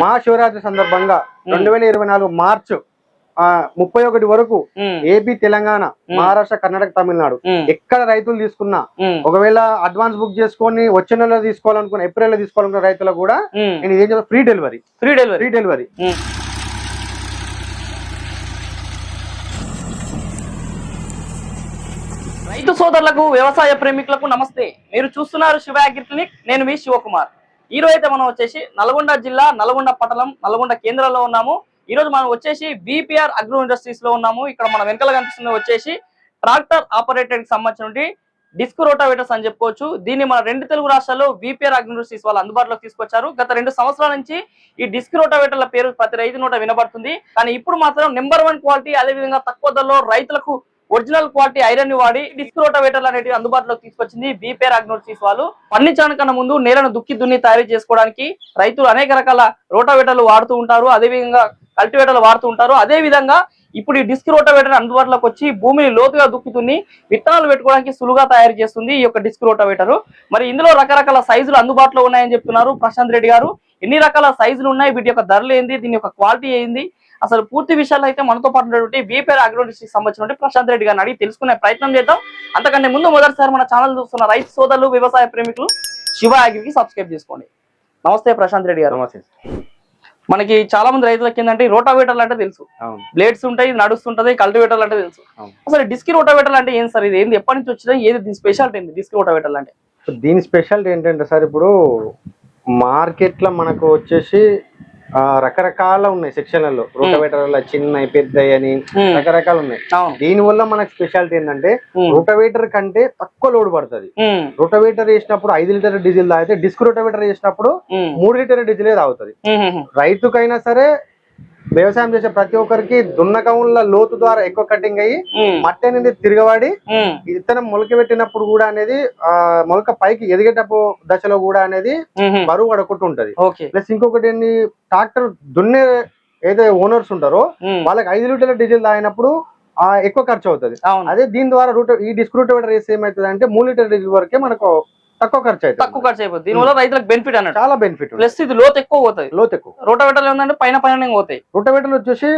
మహాశివరాత్రి సందర్భంగా రెండు వేల ఇరవై నాలుగు మార్చ్ ముప్పై ఒకటి వరకు ఏపీ తెలంగాణ మహారాష్ట్ర కర్ణాటక తమిళనాడు. ఎక్కడ రైతులు తీసుకున్నా ఒకవేళ అడ్వాన్స్ బుక్ చేసుకొని వచ్చే నెలలో తీసుకోవాలనుకున్న ఏప్రిల్లో తీసుకోవాలనుకున్న రైతులకు కూడా. నేను ఇదేం చేస్తా free delivery. Free delivery. Free delivery. రైతు సోదరులకు వ్యవసాయ ప్రేమికులకు నమస్తే. మీరు చూస్తున్నారు శివ అగ్రి క్లినిక్. నేను మీ శివకుమార్. ఈ రోజు అయితే మనం వచ్చేసి నల్గొండ జిల్లా నల్గొండ పట్టణం నల్గొండ కేంద్రంలో ఉన్నాము. ఈ రోజు మనం వచ్చేసి బీపీఆర్ అగ్రో ఇండస్ట్రీస్లో ఉన్నాము. ఇక్కడ మన వెనకాల కనిపిస్తుంది వచ్చేసి ట్రాక్టర్ ఆపరేటర్కి సంబంధించిన డిస్క్ రోటావేటర్స్ అని చెప్పుకోవచ్చు. దీన్ని మన రెండు తెలుగు రాష్ట్రాల్లో బీపీఆర్ అగ్రో ఇండస్ట్రీస్ వాళ్ళు అందుబాటులోకి తీసుకొచ్చారు. గత రెండు సంవత్సరాల నుంచి ఈ డిస్క్ రోటావేటర్ల పేరు ప్రతి రైతు నోట వినబడుతుంది. కానీ ఇప్పుడు మాత్రం నెంబర్ వన్ క్వాలిటీ అదే విధంగా తక్కువ ధరలో రైతులకు ఒరిజినల్ క్వాలిటీ ఐరన్ని వాడి డిస్క్ రోటావేటర్లు అనేవి అందుబాటులోకి తీసుకొచ్చింది బీపేర్ అగ్నోసిస్ వాళ్ళు. పండించడానికన్నా ముందు నేలను దుక్కి దున్ని తయారు చేసుకోవడానికి రైతులు అనేక రకాల రోటావేటర్లు వాడుతూ ఉంటారు అదే విధంగా కల్టివేటర్లు వాడుతూ ఉంటారు. అదే విధంగా ఇప్పుడు ఈ డిస్క్ రోటవేటర్ అందుబాటులోకి వచ్చి భూమిని లోతుగా దుక్కితుని విత్తనాలు పెట్టుకోవడానికి సులువుగా తయారు చేస్తుంది ఈ యొక్క డిస్క్ రోటవేటర్. మరి ఇందులో రకరకాల సైజులు అందుబాటులో ఉన్నాయని చెప్తున్నారు ప్రశాంత్ రెడ్డి గారు. ఎన్ని రకాల సైజులు ఉన్నాయి? వీటి యొక్క ధరలు ఏంది? దీని యొక్క క్వాలిటీ ఏంది? అసలు పూర్తి విషయాలు అయితే మనతో పాటు ఉన్నటువంటి బీపేర్ అగ్రోడిస్కి సంబంధించిన ప్రశాంత్ రెడ్డి గారిని అడిగి తెలుసుకునే ప్రయత్నం చేద్దాం. అంతకంటే ముందు మొదటిసారి మన ఛానల్ చూస్తున్న రైతు సోదరులు వ్యవసాయ ప్రేమికులు శివ అగ్రికి సబ్స్క్రైబ్ చేసుకోండి. నమస్తే ప్రశాంత్ రెడ్డి గారు. నమస్తే. మనకి చాలా మంది రైతులకి ఏంటంటే రోటావేటర్లు అంటే తెలుసు. బ్లేడ్స్ ఉంటాయి నడుస్తుంటది కల్టివేటర్లు అంటే తెలుసు. అసలు డిస్క్ రోటావేటర్లు అంటే ఏం సార్ ఇది? ఏంది? ఎప్పటి నుంచి వచ్చినా ఏది దీని స్పెషాలిటీ ఏంది డిస్క్ రోటావేటర్లు అంటే? దీని స్పెషాలిటీ ఏంటంటే సార్ ఇప్పుడు మార్కెట్లో మనకు వచ్చేసి రకరకాల ఉన్నాయి సెక్షన్లలో. రోటవేటర్ల చిన్న పెద్ద అని. రకరకాలు ఉన్నాయి. దీని వల్ల మనకు స్పెషాలిటీ ఏంటంటే. రోటవేటర్ కంటే తక్కువ లోడ్ పడుతుంది. రోటవేటర్ వేసినప్పుడు ఐదు లీటర్ డీజిల్ తాగితే డిస్క్ రోటవేటర్ వేసినప్పుడు మూడు లీటర్ డీజిలే తాగుతుంది. రైతుకైనా సరే వ్యవసాయం చేసే ప్రతి ఒక్కరికి దున్నకముల లోతు ద్వారా ఎక్కువ కటింగ్ అయ్యి మట్టి అనేది తిరగబడి విత్తనం మొలక పెట్టినప్పుడు కూడా అనేది ఆ మొలక పైకి ఎదిగేటప్పుడు దశలో కూడా అనేది. బరువు పడకుండా ఉంటది. ప్లస్ ఇంకొకటి ట్రాక్టర్ దున్నే ఏదైతే ఓనర్స్ ఉంటారో వాళ్ళకి ఐదు లీటర్ల డీజిల్ తాగినప్పుడు ఆ ఎక్కువ ఖర్చు అవుతుంది అదే దీని ద్వారా రూట్ ఈ డిస్క్ రూటవేటర్ వేస్తే ఏమవుతుంది అంటే మూడు లీటర్ డీజిల్ వరకే మనకు తక్కువ ఖర్చు తక్కువ అవుతుంది ఖర్చు అయిపోతుంది దీనివల్ల రైతులకు బెనిఫిట్ అన్నట్టు. చాలా బెనిఫిట్ ప్లస్ ఇది లోతు ఎక్కువ పోతుంది లోతు ఎక్కువ. రోటావేటర్లు ఏంటంటే పైన పైన పోతాయి. రూటవేటర్ వచ్చేసి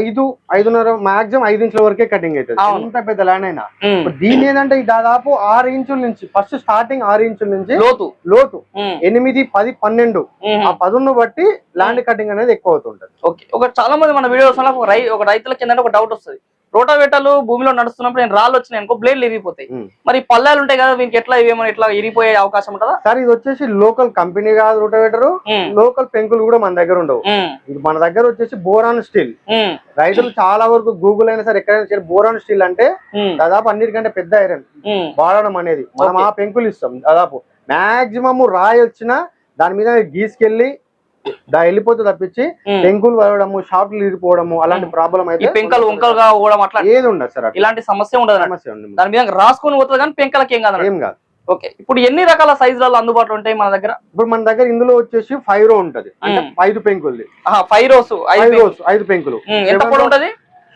ఐదు ఐదున్నర మాక్సిమం ఐదు ఇంచుల వరకే కటింగ్ అవుతుంది. ఎంత పెద్ద ల్యాండ్ అయినా. దీని ఏంటంటే ఈ దాదాపు ఆరు ఇంచుల నుంచి ఫస్ట్ స్టార్టింగ్ ఆరు ఇంచుల నుంచి లోతు. లోతు. ఎనిమిది పది పన్నెండు. ఆ పదును బట్టి ల్యాండ్ కటింగ్ అనేది ఎక్కువ అవుతుంటది. ఓకే. ఒక చాలా మంది మన వీడియోస్ ఒక రైతులకి ఏంటంటే ఒక డౌట్ వస్తుంది. రోటావేటర్లు భూమిలో నడుస్తున్నప్పుడు నేను రాళ్ళు వచ్చినాయి అనుకో బ్లేడ్లు ఇరిగిపోతాయి. మరి పల్లాలు ఉంటాయి కదా దీనికి ఎట్లా ఇవేమో ఇట్లా ఇరిగిపోయే అవకాశం ఉంటుందా? సార్ ఇది వచ్చేసి లోకల్ కంపెనీ కాదు రూటవేటర్. లోకల్ పెంకులు కూడా మన దగ్గర ఉండవు. ఇది మన దగ్గర వచ్చేసి బోరాన్ స్టీల్. రైతులు చాలా వరకు గూగుల్ అయినా సరే ఎక్కడైనా సరే బోరాన్ స్టీల్ అంటే దాదాపు అన్నిటికంటే పెద్ద ఐరన్. వాడడం అనేది. మనం. ఆ పెంకులు ఇస్తాం దాదాపు. మాక్సిమం రాయి వచ్చినా దాని మీద గీసుకెళ్ళి దా వెళ్ళిపోతే తప్పించి. పెంకులు వదలడము షార్ట్లు ఇరిగిపోవడము అలాంటి ప్రాబ్లం అయితే పెంకలు వంకలుగా పోవడం అట్లా ఏది ఉండదు సార్ ఇలాంటి సమస్య ఉండదు. సమస్య ఉంది దాని మీద రాసుకొని పోతుంది కానీ పెంకలకి ఏం కాదు ఏం కాదు. ఓకే. ఇప్పుడు ఎన్ని రకాల సైజులలో అందుబాటులో ఉంటాయి మన దగ్గర? ఇప్పుడు మన దగ్గర ఇందులో వచ్చేసి ఫైవ్ రో ఉంటది. అంటే. ఐదు పెంకులది. ఫైవ్ రోస్ ఐదు రోస్ ఐదు పెంకులు. ఎంత పొడవు. ఉంటది?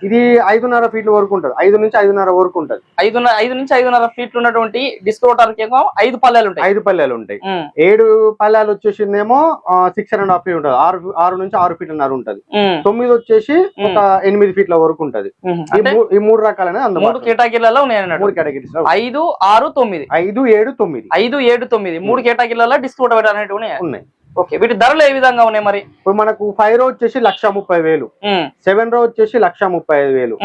ఇది ఐదున్నర ఫీట్ల వరకు ఉంటది. ఐదు నుంచి ఐదున్నర వరకు ఉంటది. ఐదున్నర ఐదు నుంచి ఐదున్నర ఫీట్లు ఉన్నటువంటి డిస్క్ రోటార్కి ఏమో ఐదు పల్లెలు ఉంటాయి. ఐదు పల్లెలు ఉంటాయి. ఏడు పల్లెలు వచ్చేసిందేమో సిక్స్ అండ్ హాఫ్ ఫీట్ ఉంటది. ఆరు ఆరు నుంచి ఆరు ఫీట్లన్నర ఉంటది. తొమ్మిది వచ్చేసి ఒక ఎనిమిది ఫీట్ల వరకు ఉంటది. ఈ మూడు రకాలనే మూడు కేటాగిరీలలో మూడు కేటగిరీస్ ఐదు ఆరు తొమ్మిది. ఐదు ఏడు తొమ్మిది. ఐదు ఏడు తొమ్మిది. మూడు కేటాగిరీలలో డిస్క్ రోటావేటర్ అనేవి ఉన్నాయి. ఉన్నాయి. ఓకే వీటి ధరలు ఏ విధంగా ఉన్నాయి మరి? ఇప్పుడు మనకు ఫైవ్ రో వచ్చేసి లక్ష ముప్పై వేలు. సెవెన్ రో వచ్చేసి లక్ష ముప్పై ఐదు వేలు.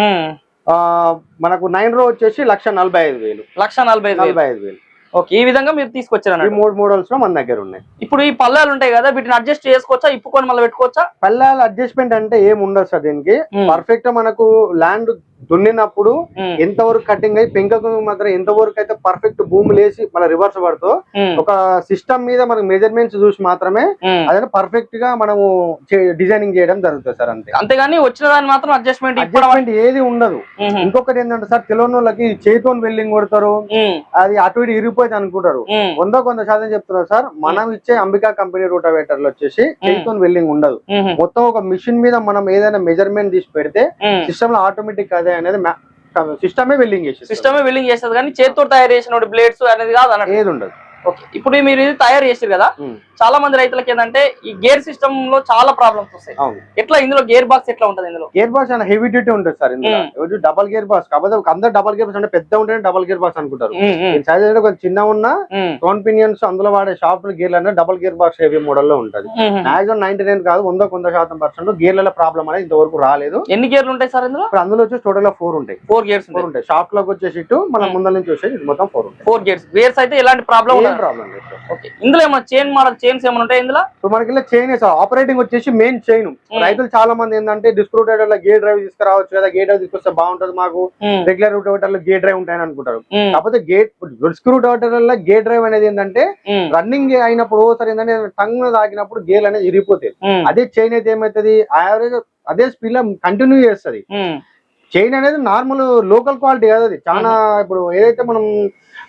మనకు నైన్ రో వచ్చేసి లక్ష నలభై ఐదు వేలు. లక్ష నలభై. నలభై ఐదు వేలు. ఓకే ఈ విధంగా మీరు తీసుకొచ్చారు ఈ మూడు మోడల్స్లో మన దగ్గర ఉన్నాయి. ఇప్పుడు ఈ పల్లాలు ఉంటాయి కదా వీటిని అడ్జస్ట్ చేసుకోవచ్చా ఇప్పుకొని మళ్ళీ పెట్టుకోవచ్చా? పల్లాల అడ్జస్ట్మెంట్ అంటే ఏం ఉండదు సార్ దీనికి. పర్ఫెక్ట్ మనకు ల్యాండ్ దున్నినప్పుడు ఎంతవరకు కటింగ్ అయ్యి పెంకకు మాత్రం ఎంతవరకు అయితే పర్ఫెక్ట్ భూమి లేసి మన రివర్స్ పడుతో ఒక సిస్టమ్ మీద మనకు మెజర్మెంట్స్ చూసి మాత్రమే. అదే పర్ఫెక్ట్గా మనము డిజైనింగ్ చేయడం జరుగుతుంది సార్ అంతే. అంతేగాని వచ్చిన దాన్ని మాత్రం అడ్జస్ట్మెంట్ అడ్జస్ట్మెంట్ ఏది ఉండదు. ఇంకొకటి ఏంటంటే సార్ తెలియని వాళ్ళకి చేతితో వెల్డింగ్ కొడతారు అది అటు ఇటు ఇరిగిపోయింది అనుకుంటారు. వంద కొంత శాతం చెప్తున్నారు సార్ మనం ఇచ్చే అంబికా కంపెనీ రూటావేటర్లు వచ్చేసి చేతితో వెల్డింగ్ ఉండదు. మొత్తం ఒక మిషన్ మీద మనం ఏదైనా మెజర్మెంట్ తీసి పెడితే సిస్టమ్లో ఆటోమేటిక్ అదే అనేది సిస్టమే వెల్డింగ్ చేసి సిస్టమే బిల్డింగ్ చేస్తుంది కానీ చేతితో తయారు చేసిన బ్లేడ్స్ అనేది కాదు అన్నట్టు. ఏది ఉండదు. ఓకే ఇప్పుడు మీరు ఇది తయారు చేసారు కదా? చాలా మంది రైతులకి ఏంటంటే ఈ గేర్ సిస్టమ్లో చాలా ప్రాబ్లమ్స్ వస్తాయి. ఎట్లా ఇందులో గేర్ బాక్స్ ఎట్లా ఉంటది ఇందులో? గేర్ బాక్స్ చాలా హెవీ డ్యూటీ ఉంటుంది సార్ ఇందులో. Double gear box. కాకపోతే అందరు డబల్ గేర్ బాక్స్ అంటే పెద్ద ఉంటేనే డబల్ గేర్ బాక్స్ అనుకుంటారు. సైజ్ అంటే కొంచెం చిన్న ఉన్నా పినియన్స్ అందులో వాడే షాప్ గేర్లు అంటే డబల్ గేర్ బాక్స్ హెవీ మోడల్లో ఉంటది. మాక్సిమం నైన్టీ నైన్ కాదు వంద కొంద శాతం పర్సెంట్ గేర్ల ప్రాబ్లం అనేది ఇంతవరకు రాలేదు. ఎన్ని గేర్లు ఉంటాయి సార్ ఇందులో? అందులో వచ్చి టోటల్గా ఫోర్ ఉంటాయి. ఫోర్ గేర్స్ ఫోర్ ఉంటాయి. షాప్లోకి వచ్చేసి మనం ముందర నుంచి వచ్చేసి మొత్తం ఫోర్ ఉంటాయి. ఫోర్ గేర్స్ గేర్స్ అయితే ఎలాంటి ప్రాబ్లం ప్రాబ్లం ఓకే. ఇందులో ఏమైనా చైన్ మోడల్ చైన్స్ ఏమైనా ఉంటాయి ఇందులో? ఇప్పుడు మనకి ఇలా చైన్ సార్. ఆపరేటింగ్ వచ్చేసి మెయిన్ చైన్ రైతులు చాలా మంది ఏంటంటే డిస్క్రూటైడర్లో గేర్ డ్రైవ్ తీసుకురావచ్చు కదా. గేర్ డ్రైవ్ తీసుకొస్తే బాగుంటది మాకు. రెగ్యులర్ రూటోవేటర్లో గేర్ డ్రైవ్ ఉంటాయని అనుకుంటారు. ఉమ్, కాకపోతే గేట్ స్క్రూ డ్రైవర్లో గేర్ డ్రైవ్ అనేది ఏంటంటే రన్నింగ్ అయినప్పుడు ఒకసారి ఏంటంటే టంగ్ తాకినప్పుడు గేర్ అనేది ఇరిగిపోతాయి. అదే చైన్ అయితే ఏమవుతుంది? యావరేజ్ అదే స్పీడ్లో కంటిన్యూ చేస్తుంది. చైన్ అనేది నార్మల్ లోకల్ క్వాలిటీ కాదు అది. చాలా ఇప్పుడు ఏదైతే మనం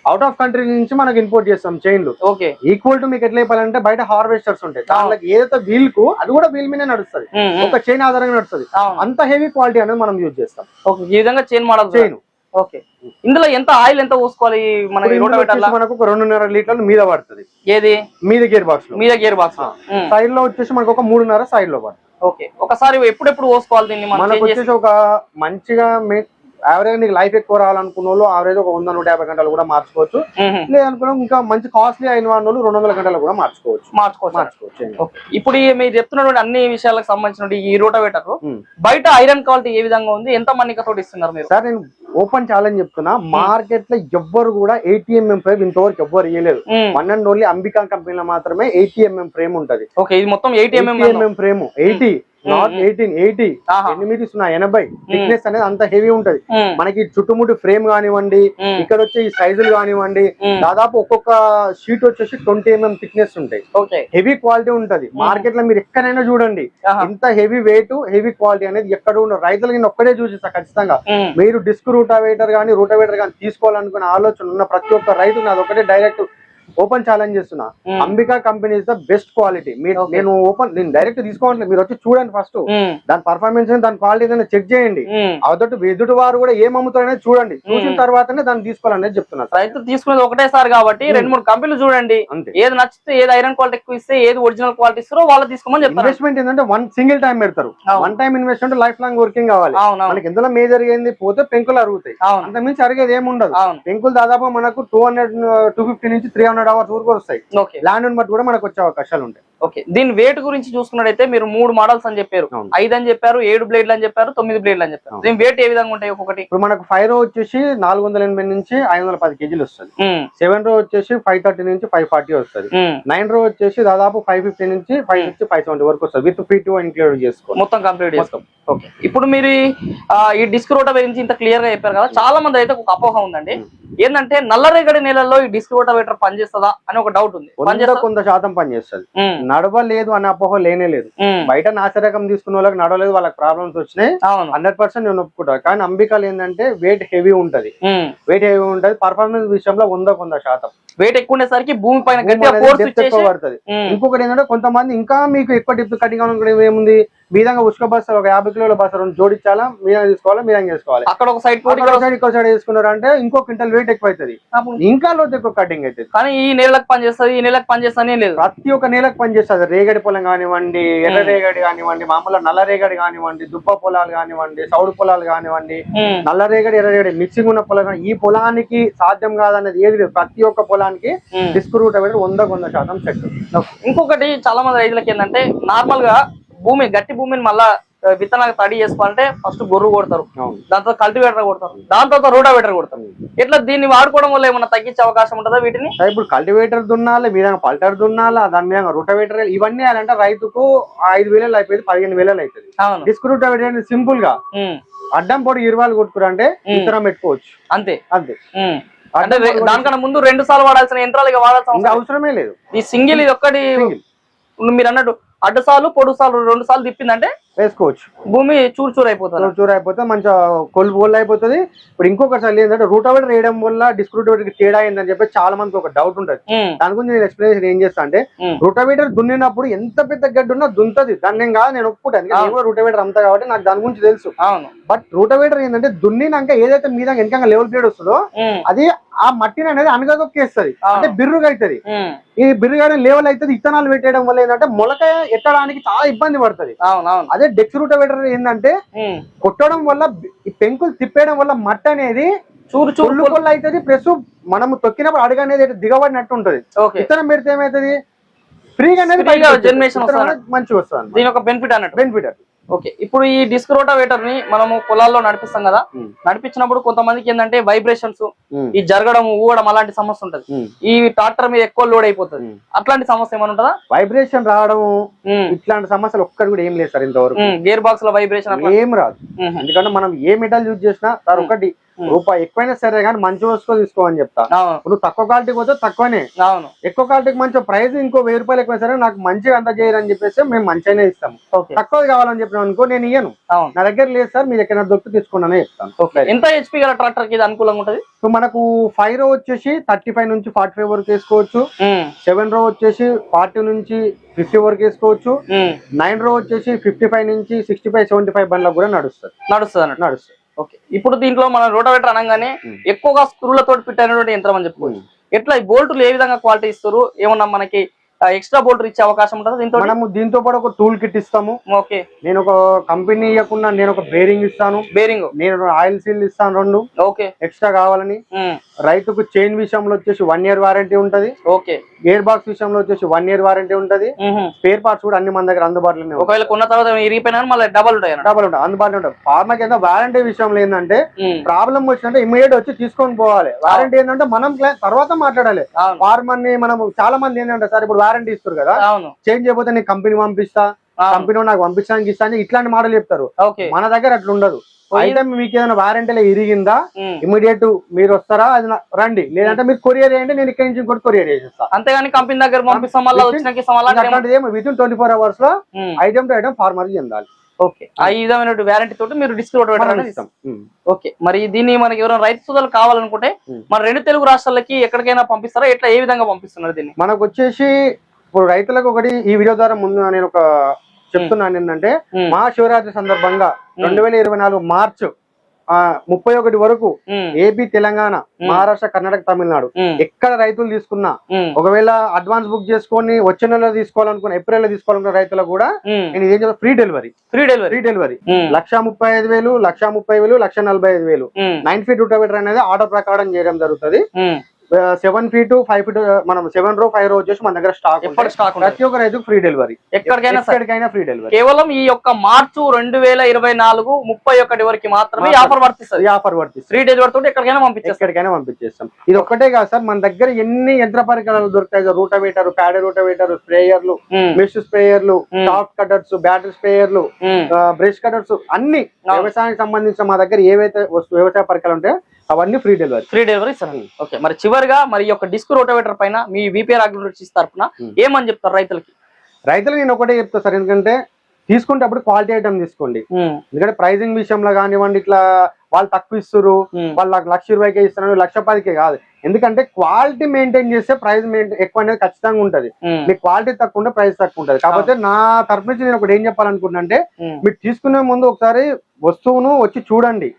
అవుట్ ఆఫ్ కంట్రీ నుంచి మనకి ఇంపోర్ట్ చేస్తాం చైన్లు ఓకే ఈక్వల్ టు మీకు ఎట్లా చెప్పాలంటే బయట హార్వెస్టర్స్ ఉంటాయి. దానికి ఏదైతే వీల్కు అది కూడా వీల్ మీదే నడుస్తుంది. ఉమ్, ఉమ్, ఒక చైన్ ఆధారంగా నడుస్తుంది. అంత హెవీ క్వాలిటీ అనేది మనం యూజ్ చేస్తాం. ఓకే ఈ విధంగా చైన్ మోడల్ చైన్ ఓకే ఇందులో ఎంత ఆయిల్ ఎంత పోసుకోవాలి మన మనకు ఒక రెండున్నర లీటర్లు మీద పడుతుంది. ఏది? మీద గేర్ బాక్స్ మీద గేర్ బాక్స్ సైడ్లో వచ్చేసి మనకు ఒక మూడున్నర సైడ్లో పడుతుంది. ఓకే ఒకసారి ఎప్పుడెప్పుడు పోసుకోవాలి దీన్ని? మనం మనకు వచ్చేసి ఒక మంచిగా యావరేజ్ నీకు లైఫ్ ఎక్కువ రావాలనుకున్న వాళ్ళు యావరేజ్ ఒక వంద నూట యాభై గంటలు కూడా మార్చుకోవచ్చు. లేదనుకున్నా ఇంకా మంచి కాస్ట్లీ అయిన వాళ్ళు రెండు వందల గంటలు కూడా మార్చుకోవచ్చు. మార్చుకోవచ్చు. మార్చుకోవచ్చు. ఇప్పుడు మీరు చెప్తున్నటువంటి అన్ని విషయాలకు సంబంధించిన ఈ రోటోవేటర్. బయట ఐరన్ క్వాలిటీ ఏ విధంగా ఉంది? ఎంత మన్నికతో ఇస్తున్నారు మీరు? సార్ నేను ఓపెన్ ఛాలెంజ్ చెప్తున్నా. మార్కెట్లో ఎవ్వరు కూడా ఏటీఎంఎం ఫ్రేమ్ ఇంతవరకు ఎవ్వరు ఇయ్యలేదు. వన్ అండ్ ఓన్లీ అంబికా కంపెనీలో మాత్రమే ఏటీఎంఎం ఫ్రేమ్ ఉంటది. ఓకే ఇది మొత్తం eighty mm frame eighty not eighteen eighty. ఎనిమిది సున్నా ఎనభై. థిక్నెస్ అనేది అంత హెవీ ఉంటది. మనకి చుట్టుముట్టు ఫ్రేమ్ కానివ్వండి. ఇక్కడ వచ్చే ఈ సైజులు కానివ్వండి. దాదాపు ఒక్కొక్క షీట్ వచ్చేసి ట్వంటీ ఎంఎం థిక్నెస్ ఉంటాయి. హెవీ క్వాలిటీ ఉంటది. మార్కెట్లో మీరు ఎక్కడైనా చూడండి. ఇంత హెవీ వెయిట్ హెవీ క్వాలిటీ అనేది ఎక్కడ ఉండదు రైతులకి నేను ఒక్కడే చూసిస్తా ఖచ్చితంగా. మీరు డిస్క్ రూటావేటర్ కానీ రూటావేటర్ కానీ తీసుకోవాలనుకునే ఆలోచన ఉన్న ప్రతి ఒక్క రైతు నాది ఒకటే డైరెక్ట్ ఓపెన్ ఛాలెంజ్ చేస్తున్నా. Ambika company is the best quality. మీరు. నేను ఓపెన్ నేను డైరెక్ట్ తీసుకోవాలి మీరు వచ్చి చూడండి ఫస్ట్. దాని పర్ఫార్మెన్స్ దాని క్వాలిటీ చెక్ చేయండి. అవతటి ఎదుటి వారు కూడా ఏం అమ్ముతారనేది చూడండి. చూసిన తర్వాతనే దాన్ని తీసుకోవాలనేది చెప్తున్నా. రైతు తీసుకునేది ఒకటేసారి కాబట్టి రెండు మూడు కంపెనీలు చూడండి. ఏది నచ్చితే ఏది ఐరన్ క్వాలిటీ ఎక్కువ ఇస్తే ఏది ఒరిజినల్ క్వాలిటీ ఇస్తారో వాళ్ళు తీసుకోమని చెప్తారు. ఇన్వెస్ట్మెంట్ ఏంటంటే వన్ సింగిల్ టైం పెడతారు. One time investment life long working కావాలి. మనకి ఎందులో మేజర్ ఏంది పోతే పెంకులు అరుగుతాయి. అంత మించి అరిగేది ఏమి ఉండదు అవును. పెంకులు దాదాపు మనకు టూ హండ్రెడ్ టూ ఫిఫ్టీ నుంచి త్రీ హండ్రెడ్ అవర్స్ వరకు వస్తాయి. ఓకే ల్యాండ్ బట్టి కూడా మనకు వచ్చే అవకాశాలు ఉంటాయి. ఓకే దీని వెయిట్ గురించి చూసుకున్నట్టయితే మీరు మూడు మోడల్స్ అని చెప్పారు. ఐదు అని చెప్పారు ఏడు బ్లేడ్లు అని చెప్పారు తొమ్మిది బ్లేడ్లు అని చెప్పారు. దీని వెయిట్ ఏ విధంగా ఉంటాయి ఒక్కొక్కటి? ఇప్పుడు మనకు ఫైవ్ రో వచ్చేసి నాలుగు వందల ఎనభై నుంచి ఐదు వందల పది కేజీలు వస్తుంది. సెవెన్ రో వచ్చేసి ఫైవ్ థర్టీ నుంచి ఫైవ్ ఫార్టీ వస్తుంది. నైన్ రో వచ్చేసి దాదాపు ఫైవ్ ఫిఫ్టీ నుంచి ఫైవ్ సిక్స్టీ ఫైవ్ సెవెంటీ వరకు వస్తుంది. విత్ ఫీట్ ఇంక్లూడ్ చేసుకోవాలి మొత్తం కంప్లీట్ చేస్తాం ఓకే ఇప్పుడు మీరు ఈ, డిస్క్ రోటా గురించి ఇంత క్లియర్గా చెప్పారు కదా చాలా మంది అయితే ఒక అపోహ ఉందండి. ఏంటంటే నల్లరేగడి నేలల్లో ఈ డిస్క్ రోటావేటర్ పనిచేస్తుందా. అని ఒక డౌట్ ఉంది. కొంత శాతం పని చేస్తుంది ఉమ్, నడవలేదు అనే అపోహ లేనే లేదు. బయట నాసిరకం తీసుకున్న వాళ్ళకి నడవలేదు వాళ్ళకి ప్రాబ్లమ్స్ వచ్చినాయి. హండ్రెడ్ పర్సెంట్ నేను ఒప్పుకుంటాను కానీ అంబికాలు ఏంటంటే వెయిట్ హెవీ ఉంటది. వెయిట్ హెవీ ఉంటది. పర్ఫార్మెన్స్ విషయంలో వంద కొంత శాతం. వెయిట్ ఎక్కువ ఉండేసరికి భూమి పైన పడుతుంది. ఇంకొకటి ఏంటంటే కొంతమంది ఇంకా మీకు ఎక్కువ డిప్ కటింగ్ ఏముంది? మీదంగా ఉష్క బస్సు ఒక యాభై కిలోల బస్సు రెండు జోడించాలా? మీదంగా తీసుకోవాలా? మీదంగా చేసుకోవాలి. అక్కడ ఒక సైడ్ అక్కడ సైడ్ ఇక్కడ సైడ్ వేసుకున్నారు అంటే ఇంకో క్వింటల్ వెయిట్ ఎక్కువ అవుతుంది ఇంకా లోతు ఎక్కువ కటింగ్ అవుతుంది కానీ ఈ నెలకు పనిచేస్తుంది ఈ నెలకు పనిచేస్తుంది లేదు. ప్రతి ఒక్క నేలకు పనిచేస్తుంది రేగడి పొలం కానివ్వండి ఎర్ర రేగడి కానివ్వండి మామూలుగా నల్ల రేగడి కానివ్వండి దుబ్బ పొలాలు కానివ్వండి సౌడు పొలాలు కానివ్వండి నల్ల రేగడి ఎర్ర రేగడి మిక్సింగ్ ఉన్న పొలం ఈ పొలానికి సాధ్యం కాదన్నది ఏది లేదు. ప్రతి ఒక్క పొలానికి. డిస్క్ రూట్ అనేది వంద వంద శాతం సెట్ ఇంకొకటి చాలా మంది రైతులకి ఏంటంటే నార్మల్గా భూమి గట్టి భూమిని మళ్ళా విత్తనాలు తడి చేసుకోవాలంటే ఫస్ట్ గొర్రు కొడతారు. అవును. దాంతో కల్టివేటర్ కొడతారు. దాని తర్వాత రోటావేటర్ కొడతారు. ఇట్లా దీన్ని వాడుకోవడం వల్ల ఏమైనా తగ్గించే అవకాశం ఉంటుందా వీటిని? ఇప్పుడు కల్టివేటర్ దున్నాలి మీద పల్టర్ దున్నాలా దాని మీద రూటవేటర్ ఇవన్నీ అంటే రైతుకు ఐదు వేలలో అయిపోయింది పదిహేను వేలలో అవుతుంది డిస్క్ రూటవేటర్ అనేది సింపుల్గా. అడ్డం పొడి ఇరవాలు కొట్టుకురా అంటే విత్తనం పెట్టుకోవచ్చు. అంతే. అంతే. అంటే దానికన్నా ముందు రెండు సార్లు వాడాల్సిన యంత్రాలు వాడాల్సిన అవసరమే లేదు. ఈ సింగిల్ ఇది ఒక్కటి. మీరు అన్నట్టు అడ్డు సార్లు పొడు సార్లు రెండు సార్లు తిప్పిందంటే వేసుకోవచ్చు. భూమి చూరు చూరు అయిపోతుంది చూర అయిపోతే మంచిగా కొలుపు బోల్ అయిపోతుంది. ఇప్పుడు ఇంకొకటి ఏంటంటే రూటవేటర్ వేయడం వల్ల డిస్క్ రూటవేటర్ తేడా అయిందని చెప్పి చాలా మందికి ఒక డౌట్ ఉంటుంది. దాని గురించి నేను ఎక్స్ప్లెనేషన్ ఏం చేస్తా అంటే రూటవేటర్ దున్నినప్పుడు ఎంత పెద్ద గడ్డి ఉన్నా దుంతది. దాన్ని నేను కాదు నేను ఒప్పుకుంటాను. రూటవేటర్ అంతా కాబట్టి నాకు దాని గురించి తెలుసు. బట్ రూటవేటర్ ఏంటంటే దున్నినాక ఏదైతే మీద వెనక లెవెల్ ప్లేట్ వస్తుందో అది ఆ మట్టిని అనేది అనగదొక్కేస్తుంది. అంటే బిర్రుగా అవుతుంది ఈ బిర్రుగానే లేవల్ అవుతుంది ఇత్తనాలు పెట్టేయడం వల్ల ఏంటంటే మొలక ఎత్తడానికి చాలా ఇబ్బంది పడుతుంది. అదే డెక్స్ రూటవేటర్ ఏంటంటే కొట్టడం వల్ల పెంకులు తిప్పేయడం వల్ల మట్టి అనేది చూరు చూరు పుల్లు పుల్లు. అవుతుంది ప్లస్ మనము తొక్కినప్పుడు అడుగు అనేది దిగబడినట్టు ఉంటది. ఓకే. విత్తనం పెడితే ఏమైతుంది ఫ్రీగా. అనేది మంచిగా వస్తుంది దీని ఒక బెనిఫిట్ అన్నట్టు. బెనిఫిట్ ఓకే ఇప్పుడు ఈ డిస్క్ రోటావేటర్ని మనము పొలాల్లో నడిపిస్తాం కదా. నడిపించినప్పుడు కొంతమందికి ఏంటంటే వైబ్రేషన్స్. ఈ జరగడం ఊగడం అలాంటి సమస్య ఉంటది. ఈ ట్రాక్టర్ మీద ఎక్కువ లోడ్ అయిపోతుంది. అట్లాంటి సమస్య ఏమైనా ఉంటుందా వైబ్రేషన్ రావడం ఇట్లాంటి సమస్యలు ఒక్కటి కూడా ఏం లేదు సార్ ఇంతవరకు గేర్ బాక్స్లో వైబ్రేషన్ ఏం రాదు. ఎందుకంటే మనం ఏ మెటల్ యూజ్ చేసినా సార్ ఒకటి. రూపాయి ఎక్కువైనా సరే కానీ మంచి వస్తువు తీసుకోమని చెప్తా. నువ్వు తక్కువ క్వాలిటీకి పోతే తక్కువనే. అవును. ఎక్కువ క్వాలిటీకి మంచి ప్రైస్ ఇంకో వెయ్యి రూపాయలు ఎక్కువ సరే నాకు మంచిగా అంత చేయరని చెప్పేసి మేము మంచిగానే ఇస్తాం తక్కువ కావాలని చెప్పిన అనుకో నేను ఇయ్యను. నా దగ్గర లేదు సార్ మీ దగ్గర దొరికి తీసుకున్నానే చెప్తాను. ఎంత హెచ్పి గల ట్రాక్టర్కి ఇది అనుకూలంగా ఉంటది? సో మనకు ఫైవ్ రో వచ్చేసి థర్టీ ఫైవ్ నుంచి ఫార్టీ ఫైవ్ వరకు వేసుకోవచ్చు. సెవెన్ రో వచ్చేసి ఫార్టీ నుంచి ఫిఫ్టీ వరకు వేసుకోవచ్చు. నైన్ రో వచ్చేసి ఫిఫ్టీ ఫైవ్ నుంచి సిక్స్టీ ఫైవ్ సెవెంటీ ఫైవ్ బండ్లకు కూడా నడుస్తుంది. నడుస్తుంది నడుస్తుంది. ఓకే. ఇప్పుడు దీంట్లో మనం రోటావేటర్ అనగానే. ఎక్కువగా స్క్రూలతో ఫిట్ అయినటువంటి యంత్రం అని చెప్పుకోవచ్చు. ఎట్లా? ఈ బోల్టులు ఏ విధంగా క్వాలిటీ ఇస్తారు? ఏమన్నా మనకి ఎక్స్ట్రా బోల్ట్ ఇచ్చే అవకాశం ఉంటుందా? దీంతో మనము దీంతో పాటు ఒక టూల్ కిట్ ఇస్తాము. ఓకే. నేను ఒక కంపెనీ ఇవ్వకుండా నేను ఒక బేరింగ్ ఇస్తాను. బేరింగ్ నేను ఆయిల్ సీల్ ఇస్తాను రెండు. ఓకే. ఎక్స్ట్రా కావాలని. రైతుకు చైన్ విషయంలో వచ్చేసి వన్ ఇయర్ వారంటీ ఉంటది. ఓకే. గేర్ బాక్స్ విషయంలో వచ్చేసి వన్ ఇయర్ వారంటీ ఉంటది. స్పేర్ పార్ట్స్ కూడా అన్ని మన దగ్గర అందుబాటులోనే ఉంటాయి. ఒకవేళ కొన్న తర్వాత ఇరిగిపోయినా మళ్ళీ డబల్ ఉంటాయి డబల్ ఉంటాయి. అందుబాటులో ఉంటాయి. ఫార్మర్ కింద వారంటీ విషయంలో ఏంటంటే ప్రాబ్లం వచ్చినట్టే ఇమీడియట్ వచ్చి తీసుకొని పోవాలి. వారంటీ ఏంటంటే మనం తర్వాత మాట్లాడాలి. ఫార్మర్ని మనం చాలా మంది ఏంటంటే సార్ ఇప్పుడు వారంటీ ఇస్తారు కదా? చేంజ్ అయిపోతే నీకు కంపెనీ పంపిస్తా కంపెనీ నాకు పంపించడానికి ఇస్తా అని ఇట్లాంటి మాటలు చెప్తారు. మన దగ్గర అట్లా ఉండదు. ఐటమ్ మీకు ఏదైనా వారంటీలో ఇరిగిందా. ఇమీడియట్ మీరు వస్తారా? అది రండి. లేదంటే మీరు కొరియర్ చేయండి నేను ఇక్కడి నుంచి ఇంకోటి కొరియర్ చేసేస్తా. అంతేగాని కంపెనీ దగ్గర పంపిస్తాం విత్ ఇన్ ట్వంటీ ఫోర్ అవర్స్లో ఐటమ్ టు ఐటమ్ ఫార్మర్ చెందాలి. ఓకే. ఆ ఈ విధమైన వ్యారంటీ తోటి మీరు డిస్క్ రోడ్ ఇస్తాం. ఓకే. మరి దీన్ని మనకి ఎవరైనా రైతు సోదరులు కావాలనుకుంటే ఉమ్. మన రెండు తెలుగు రాష్ట్రాలకి ఎక్కడికైనా పంపిస్తారా? ఎట్లా ఏ విధంగా పంపిస్తున్నారు దీన్ని? మనకు వచ్చేసి ఇప్పుడు రైతులకు ఒకటి ఈ వీడియో ద్వారా ముందు నేను ఒక చెప్తున్నాను ఏంటంటే ఉమ్, మహాశివరాత్రి సందర్భంగా రెండు వేల ఇరవై నాలుగు మార్చ్ ముప్పై ఒకటి వరకు ఏపీ తెలంగాణ మహారాష్ట్ర కర్ణాటక తమిళనాడు ఎక్కడ రైతులు తీసుకున్నా ఒకవేళ అడ్వాన్స్ బుక్ చేసుకొని వచ్చే నెలలో తీసుకోవాలనుకున్న ఏప్రిల్లో తీసుకోవాలనుకున్న రైతులకు కూడా. నేను ఇదేం చెప్తా free delivery free delivery free delivery lakh ముప్పై ఐదు వేలు లక్ష ముప్పై వేలు లక్ష నలభై ఐదు వేలు. నైన్ ఫీట్ రూటోమీటర్ అనేది ఆర్డర్ ప్రకారం చేయడం జరుగుతుంది. సెవెన్ ఫీట్ ఫైవ్ ఫీట్ మనం సెవెన్ రో ఫైవ్ రో వచ్చేసి మన దగ్గర స్టాక్ స్టాక్ ప్రతి ఒక్క రైతుకు ఫ్రీ డెలివరీ ఎక్కడికైనా ఎక్కడికైనా ఫ్రీ డెలివరీ కేవలం ఈ యొక్క మార్చు రెండు వేల ఇరవై నాలుగు ముప్పై ఒకటి వరకు మాత్రమే ఆఫర్ వర్తిస్తుంది. ఆఫర్ వర్తిస్తుంది. ఫ్రీ డెలివరీ తోటి ఎక్కడికైనా పంపించేస్తారు ఎక్కడికైనా పంపించేస్తాం. ఇది ఒక్కటే కాదు సార్ మన దగ్గర ఎన్ని యంత్ర పరికరాలు దొరుకుతాయి రూటవేటర్ ప్యాడ్ రూటవేటర్ స్ప్రేయర్లు ఉమ్, మెష్ స్ప్రేయర్లు Hmm. సాఫ్ట్ కటర్స్ బ్యాటరీ స్ప్రేయర్లు ఉమ్, బ్రష్ కటర్స్ అన్ని వ్యవసాయానికి సంబంధించిన మా దగ్గర ఏవైతే వ్యవసాయ పరికరాలు ఉంటాయో అవన్నీ ఫ్రీ డెలివరీ. ఫ్రీ డెలివరీ ఇస్తారు ఓకే మరి చివరిగా మరి యొక్క డిస్క్ రోటోవేటర్ పైన మీ విపిఆర్ అగ్రికల్చర్ తరఫున. ఏమని చెప్తారు రైతులకి? రైతులు నేను ఒకటే చెప్తా సార్ ఎందుకంటే తీసుకుంటే అప్పుడు క్వాలిటీ ఐటమ్ తీసుకోండి. ఎందుకంటే ప్రైజింగ్ విషయంలో కానివ్వండి ఇట్లా వాళ్ళు తక్కువ ఇస్తారు వాళ్ళు లక్ష ఇరవైకే ఇస్తున్నారు లక్ష పదికే కాదు. ఎందుకంటే క్వాలిటీ మెయింటైన్ చేస్తే ప్రైస్ మెయింటైన్ ఎక్కువ అనేది ఖచ్చితంగా ఉంటది. మీకు క్వాలిటీ తక్కువ ఉంటే ప్రైస్ తక్కువ ఉంటది. కాకపోతే నా తరపు నుంచి నేను ఒకటి ఏం చెప్పాలనుకుంటున్నా అంటే ఉమ్, మీరు తీసుకునే ముందు ఒకసారి వస్తువును వచ్చి చూడండి.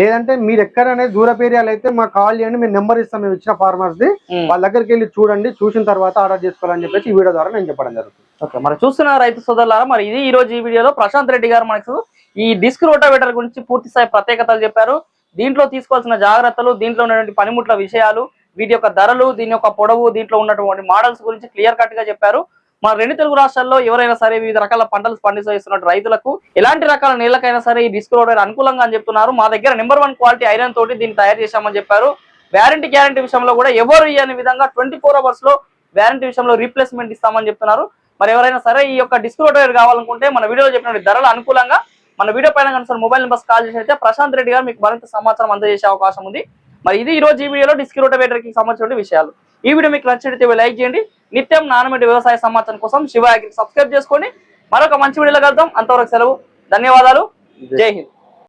లేదంటే మీరు ఎక్కడ అనేది దూరపు ఏరియాలు అయితే మాకు కాల్ చేయండి మీరు నెంబర్ ఇస్తాం మేము ఇచ్చిన ఫార్మర్స్ ది. వాళ్ళ దగ్గరికి వెళ్ళి చూడండి చూసిన తర్వాత ఆర్డర్ చేసుకోవాలని చెప్పేసి ఈ వీడియో ద్వారా నేను చెప్పడం జరుగుతుంది. ఓకే మరి చూస్తున్న రైతు సోదరులారా మరి ఇది ఈ రోజు ఈ వీడియోలో ప్రశాంత్ రెడ్డి గారు మనకు ఈ డిస్క్ రోటావేటర్ గురించి పూర్తి స్థాయి ప్రత్యేకతలు చెప్పారు. దీంట్లో తీసుకోవాల్సిన జాగ్రత్తలు దీంట్లో ఉన్నటువంటి పనిముట్ల విషయాలు వీటి యొక్క ధరలు దీని యొక్క పొడవు దీంట్లో ఉన్నటువంటి మోడల్స్ గురించి క్లియర్ కట్గా చెప్పారు. మన రెండు తెలుగు రాష్ట్రాల్లో ఎవరైనా సరే వివిధ రకాల పంటలు పండిస్తున్న రైతులకు ఎలాంటి రకాల నీళ్ళకైనా సరే ఈ డిస్క్ రోడ్ అనుకూలంగా అని చెప్తున్నారు. మా దగ్గర నెంబర్ వన్ క్వాలిటీ ఐరన్ తోటి దీన్ని తయారు చేశామని చెప్పారు. వ్యారంటీ గ్యారంటీ విషయంలో కూడా ఎవరు ఇయ్యని విధంగా ట్వంటీ ఫోర్ అవర్స్లో వ్యారంటీ విషయంలో రీప్లేస్మెంట్ ఇస్తామని చెప్తున్నారు. మరి ఎవరైనా సరే ఈ యొక్క డిస్క్ రోడ్ కావాలనుకుంటే మన వీడియోలో చెప్పిన ధరలు అనుకూలంగా మన వీడియో పైన కనుక మొబైల్ నెంబర్స్ కాల్ చేసి అయితే ప్రశాంత్ రెడ్డి గారు మీకు మరింత సమాచారం అందజేసే అవకాశం ఉంది. మరి ఇది ఈ రోజు ఈ వీడియోలో డిస్క్ రోటవేటర్కి సంబంధించిన విషయాలు. ఈ వీడియో మీకు నచ్చినట్లయితే లైక్ చేయండి. నిత్యం నానమెటి వ్యవసాయ సమాచారం కోసం శివ సబ్స్క్రైబ్ చేసుకోండి మరొక మంచి వీడియోలో కలుద్దాం. అంతవరకు సెలవు. ధన్యవాదాలు. జై హింద్.